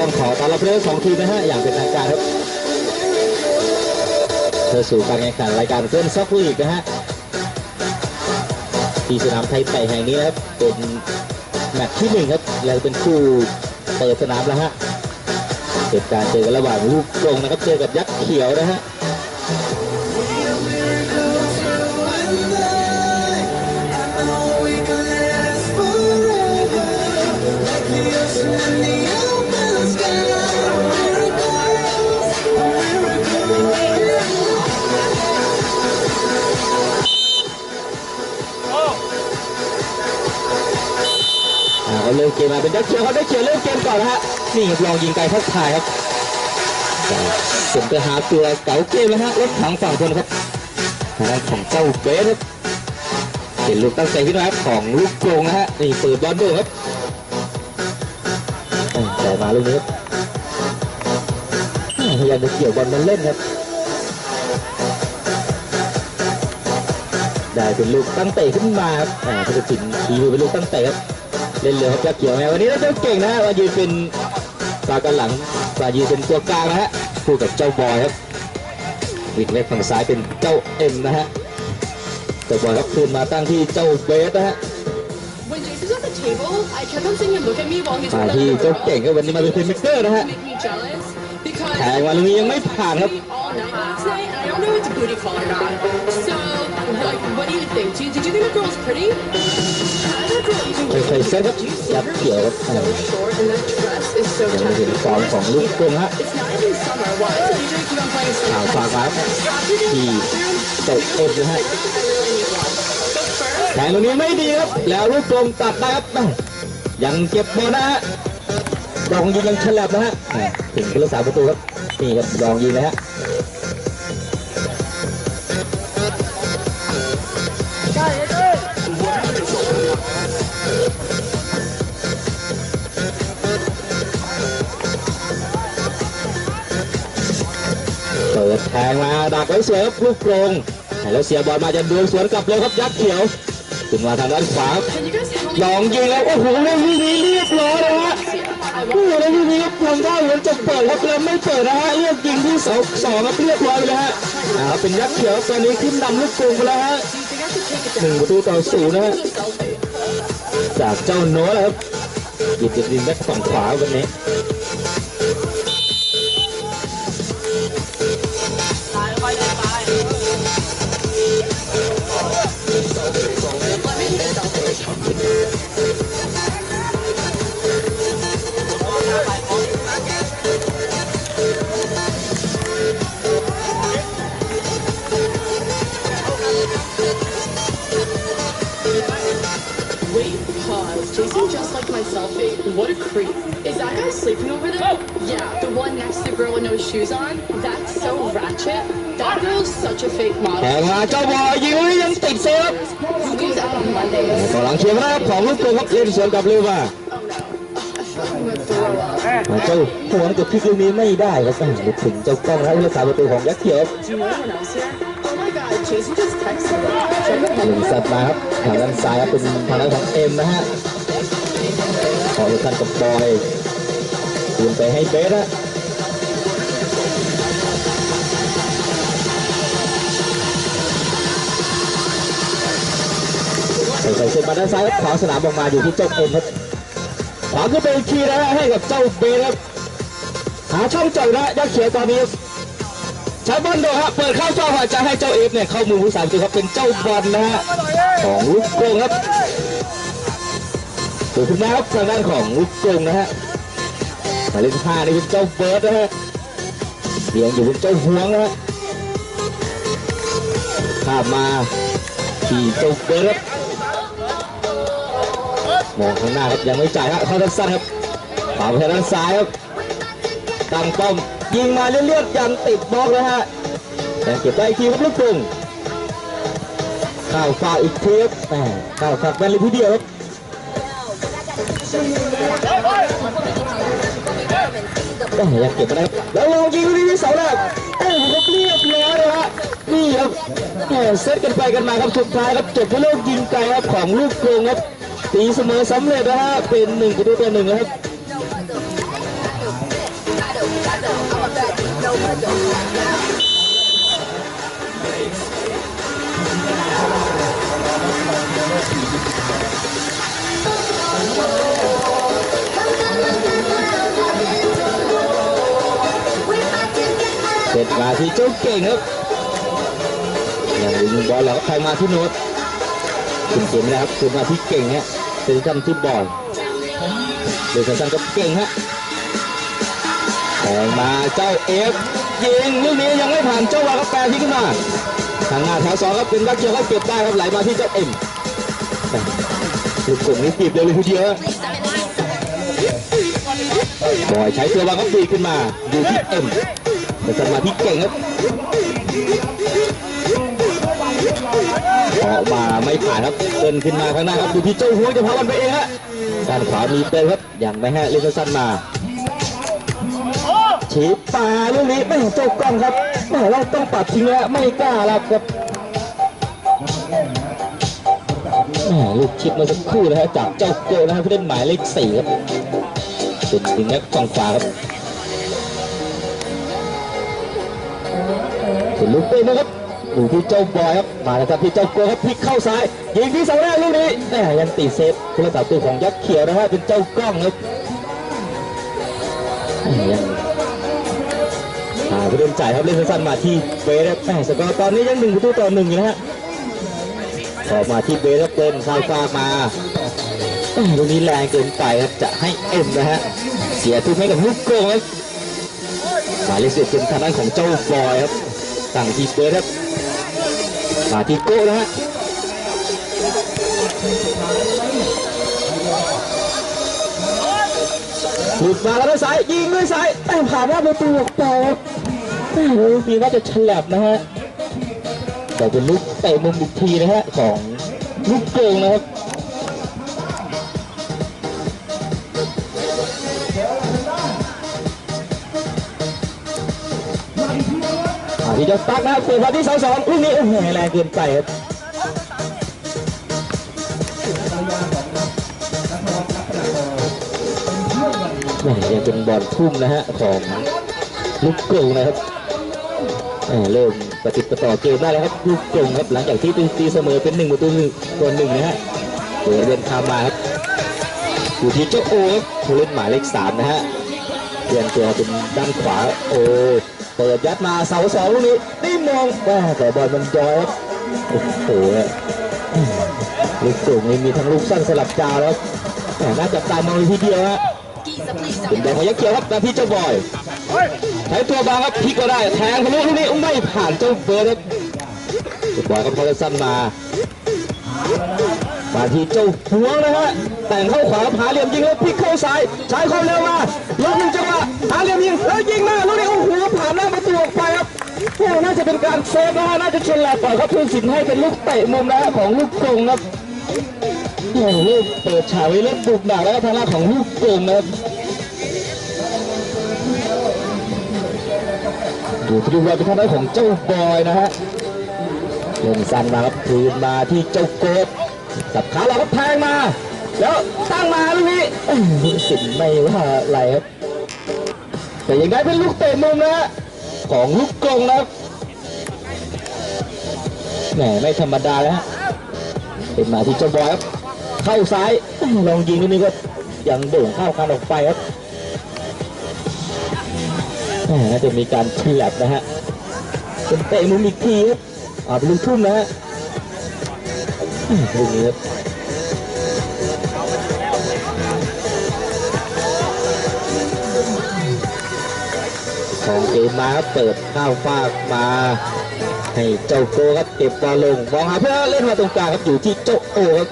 ต้องขอต้อนรับผู้เล่นสองทีมนะฮะอย่างเป็นทางการครับเพื่อสู่การแข่งขันรายการเพื่อนซ็อกลีกนะฮะที่สนามไทยไต่แห่งนี้นะครับเป็นแมตช์ที่หนึ่งครับและเป็นคู่เปิดสนามแล้วฮะเป็นการเจอกันระหว่างลูกกรงนะครับเจอกับยักษ์เขียวนะฮะ เริ่มเกมมาเป็นยักเขียวเขาได้เขียวเริ่มเกมก่อนนะฮะนี่ครับลองยิงไกลทักทายครับเสียงไปหาตัวเก๋าเกมนะฮะรถถังฝั่งทนครับทางด้านของเจ้าเบสครับเห็นลูกตั้งใจขึ้นมาครับของลูกโกงนะฮะนี่เปิดบอลด้วยครับอ่าแต่มาลูกนี้ครับพยายามจะเกี่ยวบอลมาเล่นครับได้เป็นลูกตั้งเตะขึ้นมาครับอ่าพุทธศิลป์ทีมเป็นลูกตั้งเตะครับ เล่นเรือครับยักษ์เขียวแมวันนี้เราเจ้าเก่งนะฮะมายืนเป็นตากันหลังมายืนเป็นตัวกลางนะฮะคู่กับเจ้าบอยครับวิ่งเล็กฝั่งซ้ายเป็นเจ้าเอ็มนะฮะเจ้าบอยครับคืนมาตั้งที่เจ้าเบสนะฮะ When Jason's at the table, I kept on seeing him look at me while he's มา holding ที่ the เจ้า girl. เก่งครับวันนี้มาเป็นเพลย์เมกเกอร์นะฮะ Make me jealous because แทงมาลูกนี้ยังไม่ผ่านครับ don't know if it's a booty call or not. So, like, what do you think? Do you, did you think the girl's pretty? Another girl even เคยๆเซตครับ Do you see ยัก her ษ์เขียวครับอ่า so short and that dress is so ยังไม่เห็น tacky. ฟอร์มของลูกกงฮะ It's not even summer. Why does the DJ keep on playing ข่าว Summer ฝากมาครับ After the ที่ bathroom, เจ้าเอ็มนะฮะ I really need one. But first, แทงตรงนี้ไม่ดีครับ แล้วลูกกลมตัดได้ครับแม่ยังเก็บบอลนะฮะลองยิงยังฉลับนะฮะแหม่ถึงผู้รักษาประตูครับ นี่ครับลองยิงนะฮะ แทงมาดักไว้สวยครับลูกกรงแล้วเสียบอลมาจะดวลสวนกลับเลยครับยักษ์เขียวขึ้นมาทางด้านขวาลองยิงแล้วโอ้โหในลูกนี้เรียบร้อยเลยฮะโอ้โหในลูกนี้ครับทำได้เหมือนจะเปิดครับแล้วไม่เปิดนะฮะเลือกยิงที่เสาสองครับเรียบร้อยเลยฮะอ่าเป็นยักษ์เขียวตอนนี้ขึ้นนำลูกกรงไปแล้วฮะหนึ่งประตูต่อศูนย์นะฮะจากเจ้าโน้ตครับหยิบติดดินแบ็คฝั่งขวาวันนี้ sleeping over there? Yeah, the one next to the girl with no shoes on? That's so ratchet. That girl's such a fake แท model. งมาเจ้าบอยยิงแล้วยังติดเซฟครับ Who goes out on Mondays? ต่อหลังเชียร์นะครับของลูกกรงครับเล่นสวนกลับเร็วมา I'm gonna throw up. เจ้าหวงกับพลิกลูกนี้ไม่ได้ครับอ่านึกถึงเจ้ากล้องแล้วผู้รักษาประตูของยักษ์เขียว Do you know anyone else here? Oh my god, Jason just texted me. Check the หนึ่งสัตว์มาครับทางด้านซ้ายครับเป็นทางด้านของเอ็มนะฮะขอทุกท่านกับบอย คืนไปให้เบสฮะใส่ใส่เส้นมาด้านซ้ายครับขวางสนามออกมาอยู่ที่เจ้าเอ็มครับขวางขึ้นไปอีกทีนะฮะให้กับเจ้าเบสครับหาช่องจ่อยนะยักษ์เขียวตอนนี้ใช้บอลโดฮะเปิดเข้าเจ้าหัวใจให้เจ้าเอฟเนี่ยเข้ามือผู้สามตัวครับเป็นเจ้าบอลนะฮะของลูกโกงครับตัวคุณแม่ครับทางด้านของลูกโกงนะฮะ หมายเลขห้านี่เป็นเจ้าเบิร์ดนะฮะเลี้ยงอยู่เป็นเจ้าห่วงนะฮะข้ามมาที่เจ้าเบิร์ดครับมองข้างหน้าครับยังไม่จ่ายฮะเข้าทางสั้นครับป่าไปทางด้านซ้ายครับตั้งป้อมยิงมาเรื่อยๆยันติดบล็อกแล้วฮะแต่เก็บได้อีกทีครับลูกกรุงข้าวฝากอีกทีครับแหมข้าวฝากแบนเลยทีเดียวครับ ก็ยังเก็บไม่ได้แล้วลองยิงลูกนี้ที่เสาแรกโอ้โหครับเรียบร้อยเลยฮะนี่ครับแหมเซตกันไปกันมาครับสุดท้ายครับจบที่ลูกยิงไกลครับของลูกกรงครับตีเสมอสำเร็จนะฮะเป็นหนึ่งประตูต่อหนึ่งครับเส มาที่เจ้าเก่งครับยังยิงบอลแล้วก็แทงมาที่โน้ตคุณเกมนะครับคุณมาที่เก่งฮะเซนซันที่บอลเดนซันก็เก่งฮะแทงมาเจ้าเอฟยิงลูกนี้ยังไม่ผ่านเจ้าวาก็แปรที่ขึ้นมาทางหน้าแถวสองครับเป็นรักเกียวก็เก็บได้ครับไหลมาที่เจ้าเอ็มลูกกลุ่มนี้ปีบเร็วเลยทีเดียวบอยใช้ตัววางก็ปีขึ้นมาอยู่ที่เอ็ม แต่จังหวะที่เก่งครับออกมาไม่ผ่านครับเดินขึ้นมาข้างหน้าครับดูที่เจ้าหัวจะพาวันไปเองฮะด้านขวามีเติมครับย่างไม่ให้เลนสั้นมาฉีดป่าลูกนี้ไม่เจ้ากล้องครับแม่เราต้องปัดทิ้งแล้วไม่กล้ารับครับแม่ลูกชิปมาสักครู่นะฮะจากเจ้าโกนะฮะผู้เล่นหมายเลขสี่ครับเป็นถึงนักฝั่งขวาครับ เป็นลูกเตะนะครับดูที่เจ้าบอยครับมาแล้วครับที่เจ้าโกครับพลิกเข้าซ้ายยิงที่เสาแรกลูกนี้แหมยังตีเซฟผู้รักษาตัวของยักษ์เขียวนะฮะเป็นเจ้ากล้องครับหาผู้เล่นจ่ายครับเล่นสั้นๆมาที่เบสครับแหมสกอร์ตอนนี้ยังหนึ่งประตูต่อหนึ่งนะฮะออกมาที่เบสครับเดินซ้ายฟามาแหม่ลูกนี้แรงเกินไปครับจะให้เอ็มนะฮะเสียทุกให้กับลูกโกงครับหมายเลขสิบเป็นทางด้านของเจ้าบอยครับ สั่งทีเบิร์ดครับมาที่โก้นะฮะหลุดมาแล้วด้วยซ้ายยิงด้วยซ้ายแต่ผ่านหน้าประตูออกไปครับแม่รู้ปีว่าจะฉลับนะฮะแต่เป็นลูกเตะมุมอีกทีนะฮะของลูกโกงนะครับ ที่จะตักนะครับเปิดมาที่เสาสองลูกนี้โอ้โหแรงเกินไปครับแหม่ยังเป็นบอลทุ่มนะฮะของลูกกรงนะครับเริ่มปฏิดประต่อเกมได้แล้วครับลูกกรงครับหลังจากที่ตีเสมอเป็นหนึ่งประตูหนึ่งตัวหนึ่งนะฮะเปิดเดินทางมาครับอยู่ที่เจ้าโอ๊คผู้เล่นหมายเลขสามนะฮะเปลี่ยนตัวเป็นด้านขวาโอ้ เปิดยัดมาเสาสองลูกนี้นี่มองแม่แต่บอลมันย้อยครับโอ้โหลูกสูงนี่มีทั้งลูกสั้นสลับจาวแล้วแต่น่าจับตามองทีเดียวฮะเป็นบอลของยักษ์เขียวครับนาที่เจ้าบอยใช้ตัวบางครับพลิกก็ได้แทงทะลุลูกนี้ไม่ผ่านเจ้าเบิร์ดครับเจ้าบอยก็พอจะสั้นมา มาที่เจ้าหัวนะฮะแต่งเข้าขวาหาเหลี่ยมยิงแล้วพลิกเข้าซ้ายใช้ความเร็วมาล็อกหนึ่งจังหวะหาเหลี่ยมยิงแล้วยิงมาลูกนี้โอ้โหผ่านหน้าประตูออกไปครับโอ้น่าจะเป็นการเซฟนะฮะน่าจะเฉลยปล่อยครับทุนสินให้เป็นลูกเตะมุมนะฮะของลูกกงครับโอ้ลูกเปิดฉากไว้เล่นบุกหนักแล้วก็ทางด้านของลูกกงนะครับดูที่ดูว่าเป็นทางด้านของเจ้าบอยนะฮะเล่นสั้นมาครับคืนมาที่เจ้าโกด สับขาเราก็แทงมา แล้วตั้งมาลูกนี้อื้อหือสินไม่ว่าอะไรครับแต่ยังได้เป็นลูกเตะมุมนะของลูกกงนะครับแหมไม่ธรรมดาแล้วฮะเป็นมาที่เจ้าบอยครับเข้าซ้ายลองยิงลูกนี้ก็ยังโด่งเข้าคันออกไปครับแหมน่าจะมีการเฉียบนะฮะเป็นเตะมุมอีกทีครับอ่าเป็นลูกทุ่มนะฮะ ลูกนี้ครับของเกมมาครับเปิดข้าวฟากมาให้เจ้าโกครับเก็บบอลลงมองหาเพื่อนเล่นมาตรงกลางครับอยู่ที่เจ้าโอครับ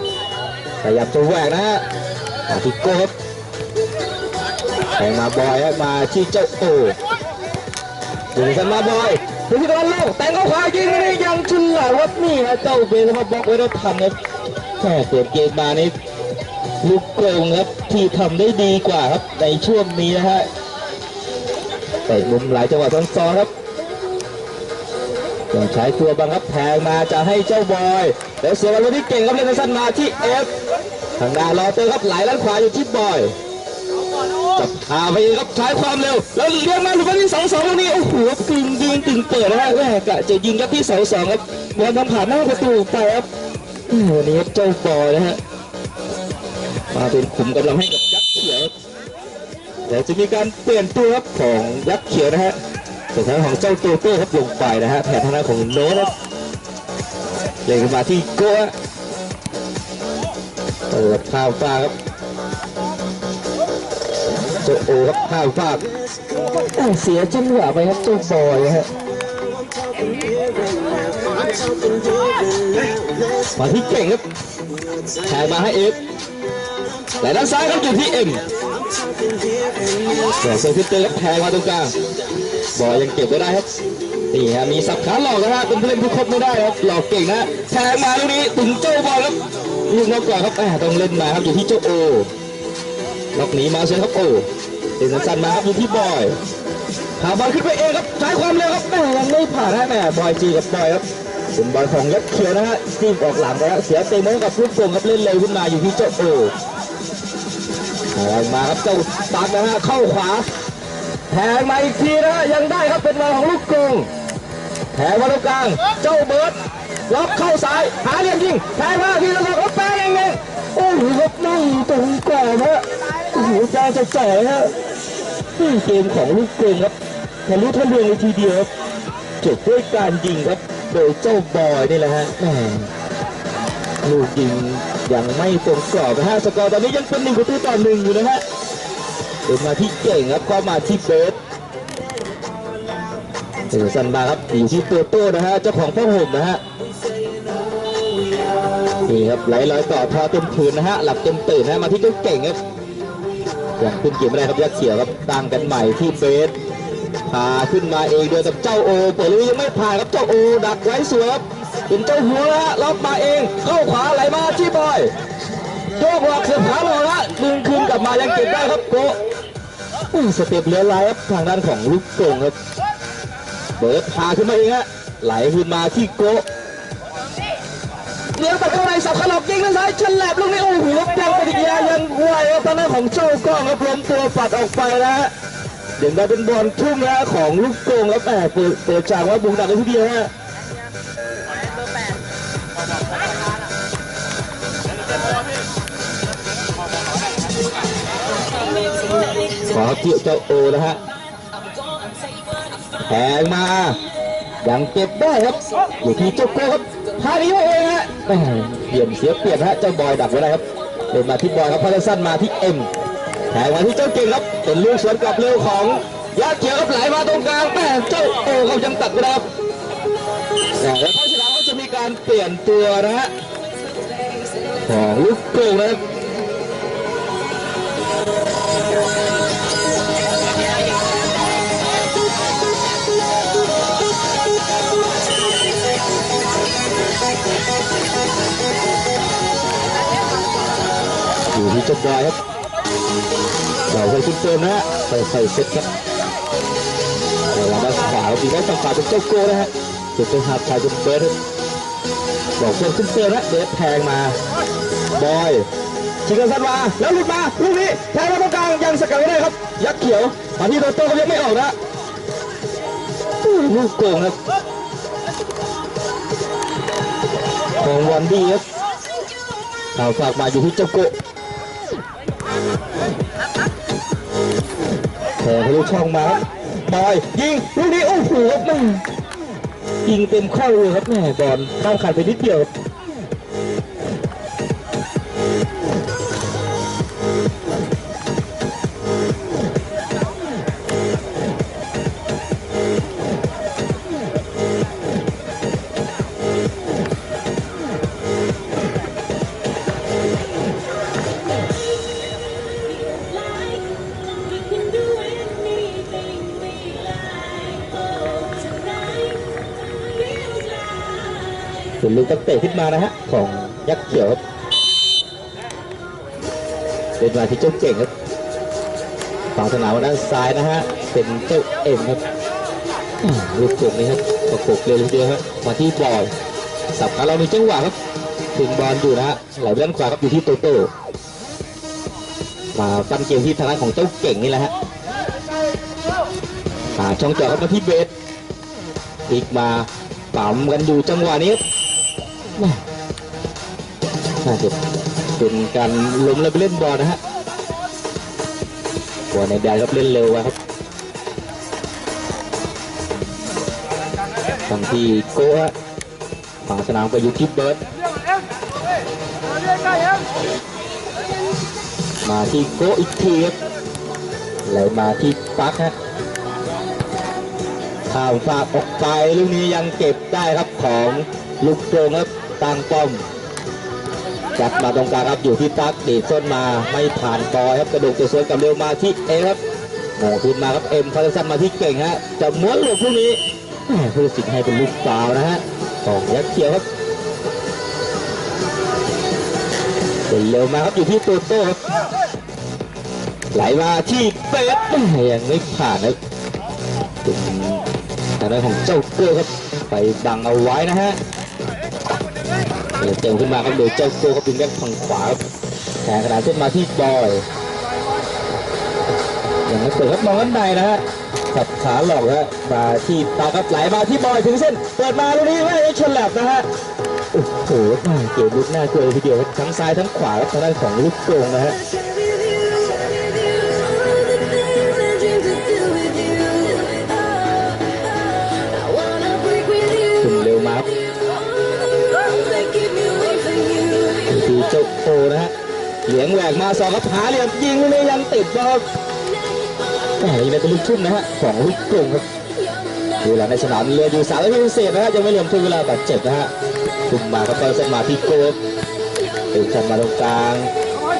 พยายามจะแหวกนะฮะมาที่โกครับแทงมาบอยมาที่เจ้าโอถึงสันมาบอย ถึงที่ตะวันลกแต่งเข้าขวายิงนี่ยังชุนหลาครับนี่ฮะเจ้าเบลครับบล็อกไว้ได้ทันครับแค่เปิดเกมมานี่ลูกโกงครับที่ทำได้ดีกว่าครับในช่วงนี้นะฮะแต่มุมหลายจังหวะซ้อนๆครับต้องใช้ตัวบังคับแทงมาจะให้เจ้าบอยแล้วเสียบอลที่เก่งครับเล่นสั้นมาที่เอฟทางด้านรอเตอร์ครับไหลด้านขวาอยู่ที่บอยจับอ่าไปครับใช้ความเร็วแล้วเลี้ยงมาลูกบอลที่สองสองลูกนี้โอ้โห งเปิดนะฮะแม่กะจะยิงครับที่เสาสองครับบอลทำผ่านหน้าประตูไปครับวันนี้เจ้าบอยนะฮะมาเป็นขุมกำลังให้กับยักษ์เขียวเดี๋ยวจะมีการเปลี่ยนตัวครับของยักษ์เขียวนะฮะส่วนทางของเจ้าโตโต้ครับลงไปนะฮะแผนทางด้านของโน้ตครับเล่นขึ้นมาที่โก้ฮะเปิดข้าวฟ้าครับเจ้าโอครับข้าวฟาเสียจังหวะไปครับเจ้าบอยนะฮะ มาที่เก่งครับแทงมาให้เอฟไหลด้านซ้ายครับอยู่ที่เอ็มแต่เซอร์ฟิเตอร์ครับแทงมาตรงกลางบอยยังเก็บไว้ได้ครับนี่ฮะมีสับขาหลอกนะฮะเป็นผู้เล่นผู้คบไม่ได้ครับหลอกเก่งนะแทงมาลูกนี้ถึงเจ้าบอยครับลูกนอกก่อนครับแหมต้องเล่นมาครับอยู่ที่เจ้าโอล็อกหนีมาเชียครับโอเดินสั้นมาครับอยู่ที่บอยหาบอลขึ้นไปเองครับใช้ความเร็วครับแม่ยังไม่ผ่านนะแม่บอยจีกับบอยครับ เป็นบอลของยักษ์เขียวนะฮะจิ้มออกหลังไปแล้วเสียเตะโมกับลูกโป่งครับเล่นเร็วขึ้นมาอยู่ที่เจ้าโอ้แทงมาครับเจ้าตักนะฮะเข้าขวาแทงมาอีกทีนะฮะยังได้ครับเป็นบอลของลูกกงแทงมาตรงกลางเจ้าเบิร์ดล็อกเข้าซ้ายหาเหลี่ยมยิงแทงมาทีละสองครับแป้งเองเองโอ้โหครับนั่งตรงกรอบฮะโอ้โหจาจะจ่อยฮะอืมเกมของลูกเกงครับทะลุทะลวงเลยทีเดียวจบด้วยการยิงครับ โดยเจ้าบอยนี่แหละฮะแหมลูกยิงยังไม่ตรงกรอบนะฮะสกอร์ตอนนี้ยังเป็นหนึ่งประตูต่อหนึ่งอยู่นะฮะเดินมาที่เก่งครับเข้ามาที่เบสเสือสันบาครับอยู่ที่ตัวโต้นะฮะเจ้าของผ้าห่มนะฮะนี่ครับไหลลอยต่อทอเต็มผืนนะฮะหลับเต็มตื่นนะมาที่เจ้าเก่งครับอยังขึ้นเกมไม่ได้ครับยักษ์เขียวครับตั้งกันใหม่ที่เฟส พาขึ้นมาเองโดยกับเจ้าโอเปิดลุยยังไม่ผ่านครับเจ้าโอ ดักไว้สวยครับเป็นเจ้าหัวละล็อกมาเองเข้าขวาไหลมาที่บอยโยกหลอกเสียขาหลอกละดึงคืนกลับมายังเก็บได้ครับโกอุ้ยสเต็ปเลี้ยวไล่ครับทางด้านของลูกโป่งครับเบิร์ดพาขึ้นมาเองฮะไหลขึ้นมาที่โกเลี้ยงไปเข้าในสับขลอกยิงด้านซ้ายฉลับลูกนี้โอ้โหลบยังปฏิกิริยายังไวครับทางด้านของเจ้ากล้องครับล้มตัวปัดออกไปนะฮะ เดี๋ยวได้เป็นบอลทุ่มนะฮะของลูกโป่งครับแหมเปิดเปิดฉากว่าบุกดักเลยทีเดียวฮะขอเกี่ยวเจ้าโอนะฮะแทงมายังเก็บได้ครับอยู่ที่เจ้าโกครับพานี้ไว้เองฮะเหลี่ยมเสียเปรียบฮะเจ้าบอยดักไว้ได้ครับเดินมาที่บอยครับพาสั้นมาที่เอ็ม แทงมาที่เจ้าเก่งครับเป็นลูกสวนกลับเร็วของยาเขียวครับไหลมาตรงกลางแม่เจ้าโอ้เขายังตัดไม่ได้ครับแหม่แล้วพอฉลามก็จะมีการเปลี่ยนตัวนะฮะของลูกโก่งนะครับอยู่ที่เจ้าบอยครับ เราเคยคุ้นเติมนะฮะใส่ใส่เซ็ตครับเวลาด้านขวาเราตีได้ฝั่งขวาเป็นเจ้าโก้นะฮะจุดเป็นหาดชายเป็นเบิร์ดบอกเพื่อนคุ้นเติมนะเบิร์ดแทงมาบอยชิงกันสั้นมาแล้วหลุดมาลูกนี้แทงมาตรงกลางยังสกัดไม่ได้ครับ ยักษ์เขียวมาที่โตโต้ก็ยังไม่ออกนะลูกโกงครับของวันดีครับข่าฝากมาอยู่ที่เจ้าโกะ แทงทะลุช่องมาครับบอยยิงลูกนี้โอ้โหแม่ยิงเต็มข้าเลยครับแม่บอลเข้าขาดไปนิดเดียว ส่วนลูกตั้งเตะขึ้นมานะฮะของยักษ์เขียวครับเป็นมาที่เจ้าเก่งครับฝั่งสนามด้านซ้ายนะฮะเป็นเจ้าเอ็มครับอ่าลูกจุกนี้ครับประกบเร็วเดียวครับมาที่บอลสับขาเรามีจังหวะครับถึงบอลอยู่นะฮะไหลด้านขวาครับอยู่ที่โตโต้มาปั้นเกมที่ทางด้านของเจ้าเก่งนี่แหละฮะช่องเจาะเข้ามาที่เบสอีกมาปั๊มกันอยู่จังหวะนี้ครับ น่าจะเป็นการล้มแล้วไปเล่นบอลนะฮะตัวในแดนครับเล่นเร็วอะครับทางที่โก้ฮะฝาสนามก็อยู่ที่เบิร์ดมาที่โกอีกทีครับแล้วมาที่ปักฮะข้ามฝากออกไปลูกนี้ยังเก็บได้ครับของลูกโป่งครับ ตั้งป้อมจัดมาตรงกลางครับอยู่ที่ปักดีดส้นมาไม่ผ่านกอยครับกระดูกจะสวนกับเร็วมาที่เอครับโง่ขึ้นมาครับเอ็มคาร์สันมาที่เก่งฮะจะม้วนหลบพวกนี้แหมผู้ตัดสินให้เป็นลูกฟาวนะฮะของยักษ์เขียวครับเป็นเร็วมาครับอยู่ที่ตัวโต้ครับไหลมาที่เฟสยังไม่ผ่านนะเป็นทางด้านของเจ้าเกอร์ครับไปบังเอาไว้นะฮะ เดี๋ยวเติมขึ้นมาครับโดยเจ้าโก้เขาเป็นแบ็คฝั่งขวาแทงกระดานขึ้นมาที่บอยยังไม่เปิดครับมองด้านในนะฮะขับขาหลอกฮะมาที่ตาครับไหลมาที่บอยถึงเส้น เปิดมาลูกนี้ไม่ได้ชนแหลบนะฮะโอ้โหเกมลุกหน้าเกลัวทีเดียวทั้งซ้ายทั้งขวาแล้วทางด้านของลูกโป่งนะฮะ เหลียงแหวกมาสองครับหาเหลี่ยมยิงลูกนี้ยังติดนะครับแหมยังเป็นลูกชุ่มนะฮะของลูกโป่งครับดูแลในสนามเรืออยู่สามนาทีพิเศษนะฮะยังไม่รวมทุนเวลาบาดเจ็บนะฮะคุมมาครับก็เส้นมาที่โกบเปิดชันมาตรงกลาง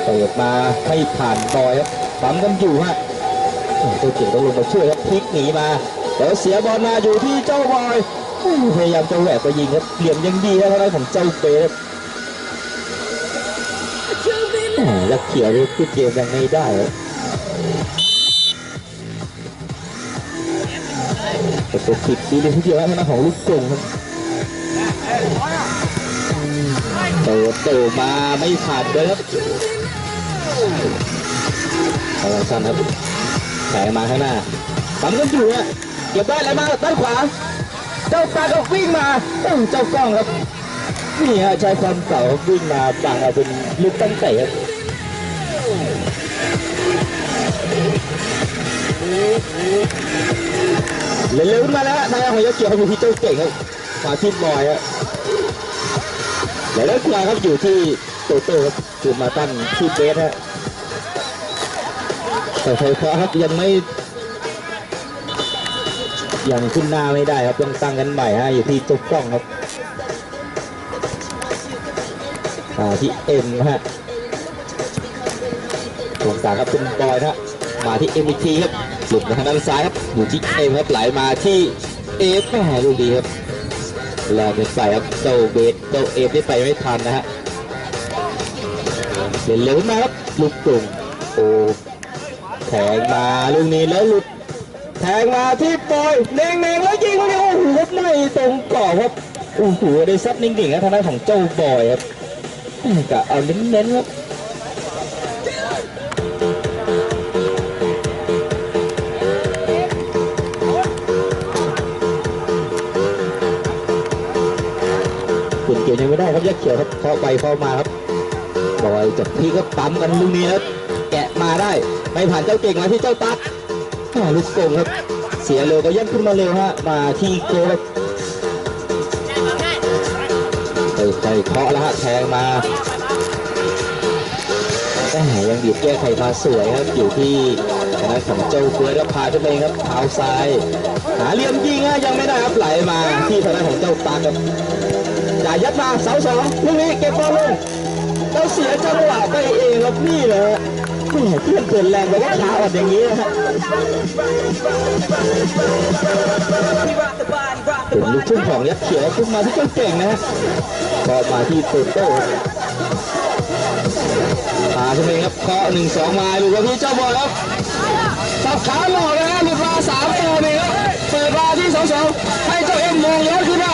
เปิดมาไม่ผ่านบอยครับปั๊มกันอยู่ฮะตัวเก่งต้องลงมาช่วยครับพลิกหนีมาแล้วเสียบอลมาอยู่ที่เจ้าบอยพยายามจะแหวกไปยิงครับเหลี่ยมยังดีครับทางด้านของเจ้าเบส แล้วเขียวขึ้นเกมยังไม่ได้ครับแต่ตัวผิดดีเลยทีเดียวครับทางด้าของลูกกงครับเติร์โตมาไม่ผ่านเลยครับกำลังสั้นครับแสงมาข้างหน้าปั๊มกันอยู่อะเก็บได้อะไรมาด้านขวา เจ้าตาก็วิ่งมาเอ้าเจ้ากล้องครับนี่ฮะใช้ความเก่าวิ่งมาปังเอาเป็นลูกตั้งเตะครับ เร็วๆขึ้นมาแล้วฮะทางด้านของยเกียวอยู่ที่เจ้าเก่งครับมาที่บอยฮะแล้วด้นขวาครับอยู่ที่โตโต้ครับคือมาตั้งที่เบสฮะแต่ไฟฟ้าครับยังไม่ยังขึ้นหน้าไม่ได้ครับต้องตั้งกันใหม่ฮะอยู่ที่จุกกล้องครับอ่าที่เอ็มฮะ ตรงกลางครับเป็นบอยนะฮะมาที่เอ็มทีครับหลุดมาทางด้านซ้ายครับอยู่ที่เอ็มครับไหลมาที่เอฟแหมลูกดีครับแรงเป็นไปครับเจ้าเบสเจ้าเอฟได้ไปไม่ทันนะฮะเร็วเร็วมาครับลูกตุ่มโอ้แทงมาลูกนี้แล้วหลุดแทงมาที่ปอยเน่งเน่งๆแล้วยิงลูกนี้โอ้โหไม่ตรงกรอบครับโอ้โหได้ซัดนิ่งๆครับทางด้านของเจ้าบอยครับกะเอาเน้นๆครับ คุณเกี่ยวยังไม่ได้ครับยักษ์เขียวครับเข้าไปเข้ามาครับบอยจากพี่ก็ปั๊มกันลูกนี้ครับ แกะมาได้ไม่ผ่านเจ้าเก่งมาที่เจ้าตั๊กอ่าลูกโกงครับ เสียเร็วก็ย่นขึ้นมาเร็วฮะมาที่โกครับไปใจเคาะแล้วฮะแทงมาแต่ยังดีดแก้ไขมาสวยครับอยู่ที่ทางของเจ้าเฟือแล้วพาขึ้นไปครับเท้าซ้าย หาเหลี่ยมยิงฮะยังไม่ได้ครับไหลมาที่ทางด้านของเจ้าตั๊กครับ จ่ายยัดมาเสาสองลูกนี้เก็บบอลลงเราเสียจังหวะไปเองครับนี่เลยฮะแหม่เพื่อนเกินแรงไปว่าขาอ่อนอย่างนี้นะฮะเป็นลูกทุ่งของยักษ์เขียวขึ้นมาที่เจ้าเก่งนะฮะก็มาที่โตโต้พาขึ้นไปครับเคาะหนึ่งสองมาดูครับพี่เจ้าบอลครับสับขาหลอกนะฮะหลุดมาสามตัวนี่ครับเปิดมาที่สองสองให้เจ้าเอ็มมองย้อนขึ้นมา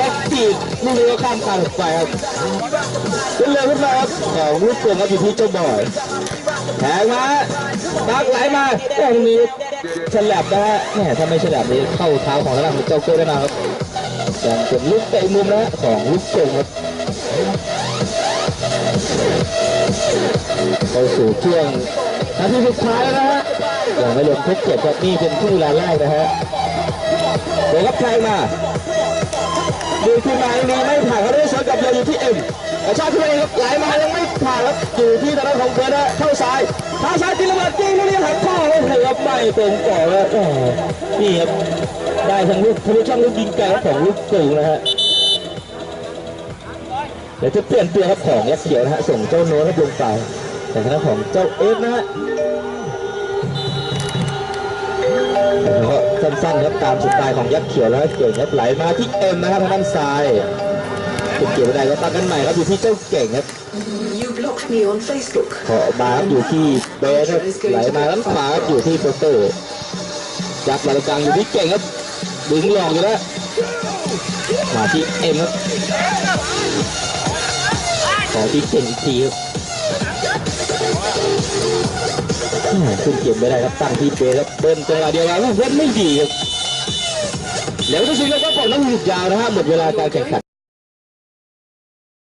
ครับปีดลูกนี้ก็ข้ามคานออกไปครับขึ้นเร็วขึ้นมาครับของลูกโป่งครับอยู่ที่เจ้าบอยแทงมาตักไหลมาตรงนี้ฉลับนะฮะแหมถ้าไม่ฉลับนี้เข้าเท้าของทางด้านเจ้าโก้ได้นะครับยังเป็นลูกเตะมุมนะของลูกโป่งครับเข้าสู่ช่วงนาทีสุดท้ายแล้วนะฮะอยังไม่ลงทดเจ็บครับนี่เป็นคู่เวลาแรกนะฮะโดนกับแทงมา ดูที่มายมีไม่ผ่านเขาได้ชนกับเราอยู่ที่เอ็มกระชากขึ้นมาเองครับไหลมายังไม่ผ่านครับอยู่ที่ทางด้านของเบิร์ดนะเข้าซ้ายทางซ้ายตีระเบิดจริงแล้วนี่หักข้อเลยครับไม่ตรงก่อนแล้วแหมนี่ครับได้ทั้งลูกทะลุช่องลูกยิงไกลของลูกสูงนะฮะเดี๋ยวจะเปลี่ยนตัวครับของยักษ์เขียวนะฮะส่งเจ้าโน้ตครับลงไปแต่ทางด้านของเจ้าเอฟนะฮะ แล้วก็สั้นๆครับตามสไตล์ของยักษ์เขียวแล้วเก่งครับไหลมาที่เอ็มนะครับทางด้านซ้ายเก็บเกี่ยวไม่ได้ก็ตั้งกันใหม่ครับอยู่ที่เจ้าเก่งครับ You blocked me on Facebook. ขอมาครับอยู่ที่เบสครับไหลมาด้านขวาครับอยู่ที่โปสเตอร์จับหลังกลางอยู่ที่เก่งครับดึงหลอกอยู่แล้วมาที่เอ็มครับขอที่เก่งอีกทีครับ ขึ้นเกมไม่ได้ครับตั้งที่เบสครับเบิ้ลจังหวะเดียวกันลูกเล่นไม่ดีครับแล้วก็จริงแล้วก็ปล่อยน้ำหยุดยาวนะฮะหมดเวลาการแข่งขัน